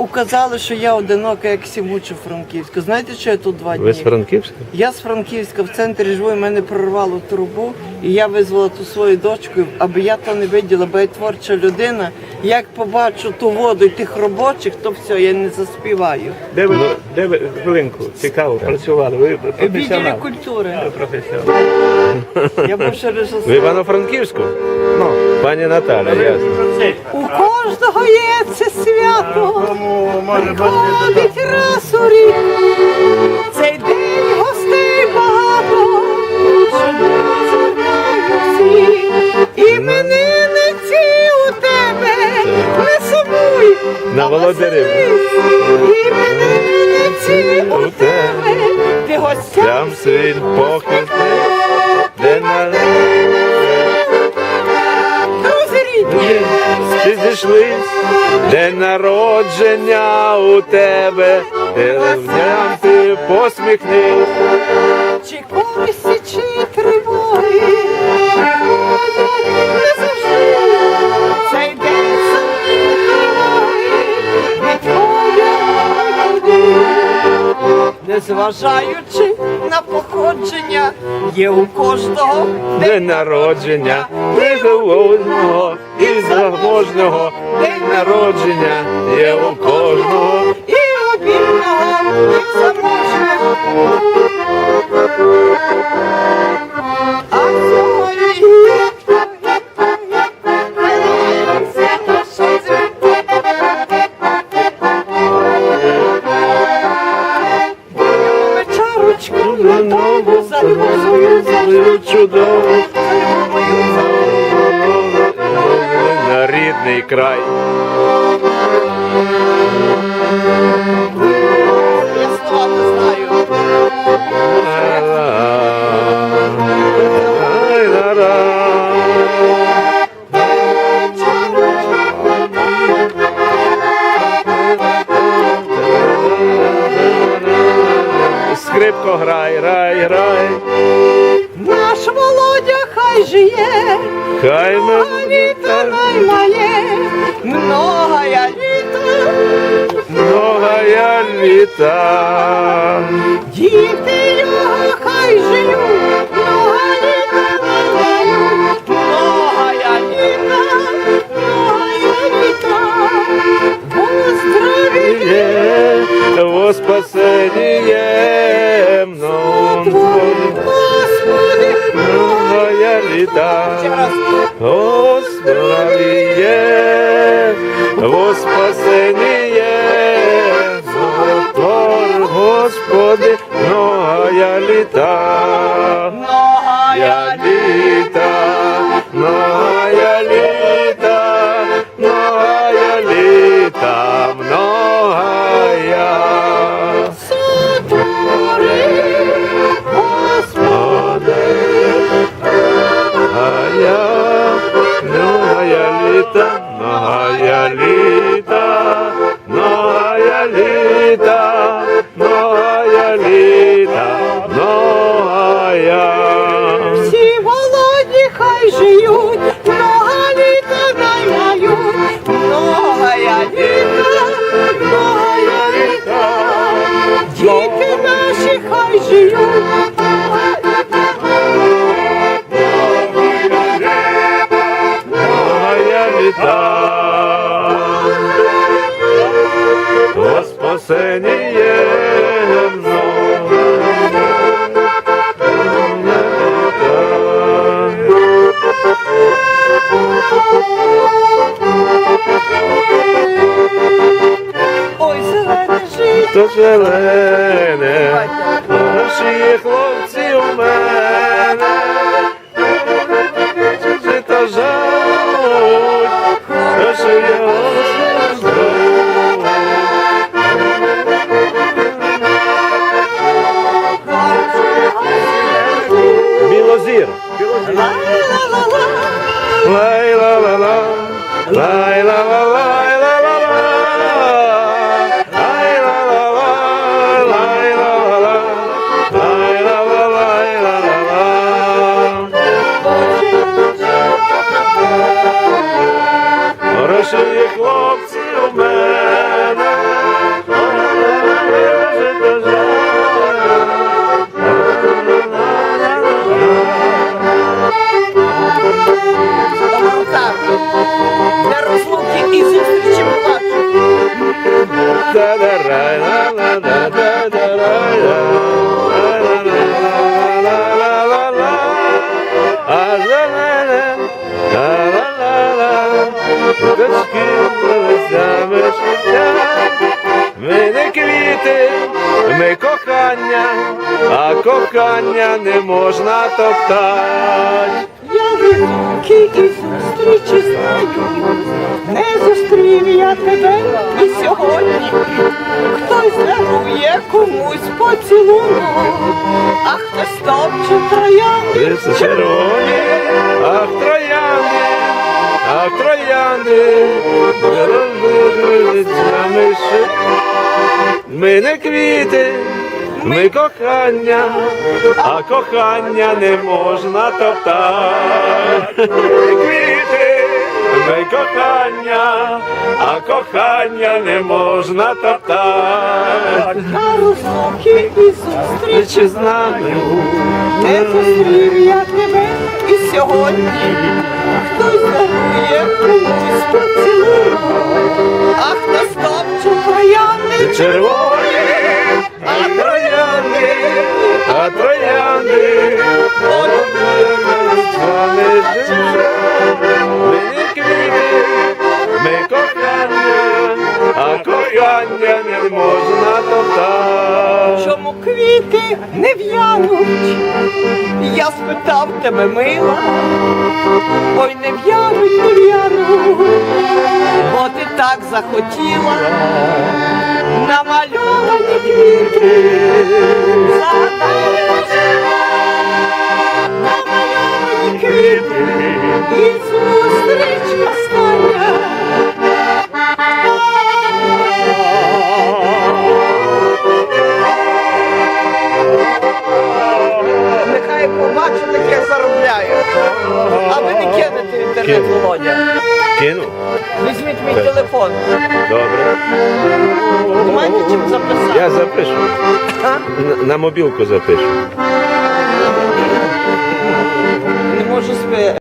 Указали, що я одинока, як сімучу Франківську. Знаєте, що я тут два дні? Ви з Франківська? Я з Франківська в центрі живу, і мене прорвало трубу, і я визвала ту свою дочку, аби я то не виділа, бо я творча людина. Як побачу ту воду і тих робочих, то все, я не заспіваю. Де ви, де ви хвилинку, цікаво, працювали? Ви Відділі культури. Ви професіонал. Я бувши В режисер. Івано-Франківську? Ну, пані Наталя, ясно. У кожного є це свято. Ходить раз у рік. Цей день гостей багато. Звертаю всіх. Іменинниці у тебе. Не сумуй. На веселись. Іменинниці у тебе. Ти гостям Там свій зійшлись, день народження у тебе, дням ти посміхнись. Чи комісі, чи тривоги, не завжди. Цей день. Незважаючи на походження, є у кожного День народження, приголодного і заможного, день народження є у кожного. і у бідного, і заможного. А сьогодні Чарочку на мою рідний край. Я слова не знаю. Скрипко грай, рай, рай, Наш Володя хай жиє, хай нам літа наймає, многая літа, многая літа. діти його хай живуть, много літа наймають, многая літа, многая літа, бо здраві Є, во спасение мною. Господи, Многая літа, Господи, є, во хай хлопці у мене, Ми не квіти, ми кохання, а кохання не можна топтати. Я високі і зустрічі знаю, не зустрів я тебе комусь поцілунок, а хтось топче троянди. Червоні, ах троянди, ах троянди, ми. Ми не квіти, ми кохання, а кохання не можна топтати. Квіти, ми кохання, а кохання не можна топтати. На розлуки і зустрічі Чи знаю, не зустрів я тебе і сьогодні. Хтось дарує комусь поцілунок, а хтось топче троянди. червоні, а троянди, а троянди, живе, ми не можна топтати. Чому квіти не в'януть? Я спитав тебе, мила, ой не в'януть, не в'януть, бо ти так захотіла намальовані квіти. Намальовані квіти і Кину. Володя. Кину? Візьміть мій телефон. Добре. Не маєте чим записати? Я запишу. А? На, на мобілку запишу. Не можу спи.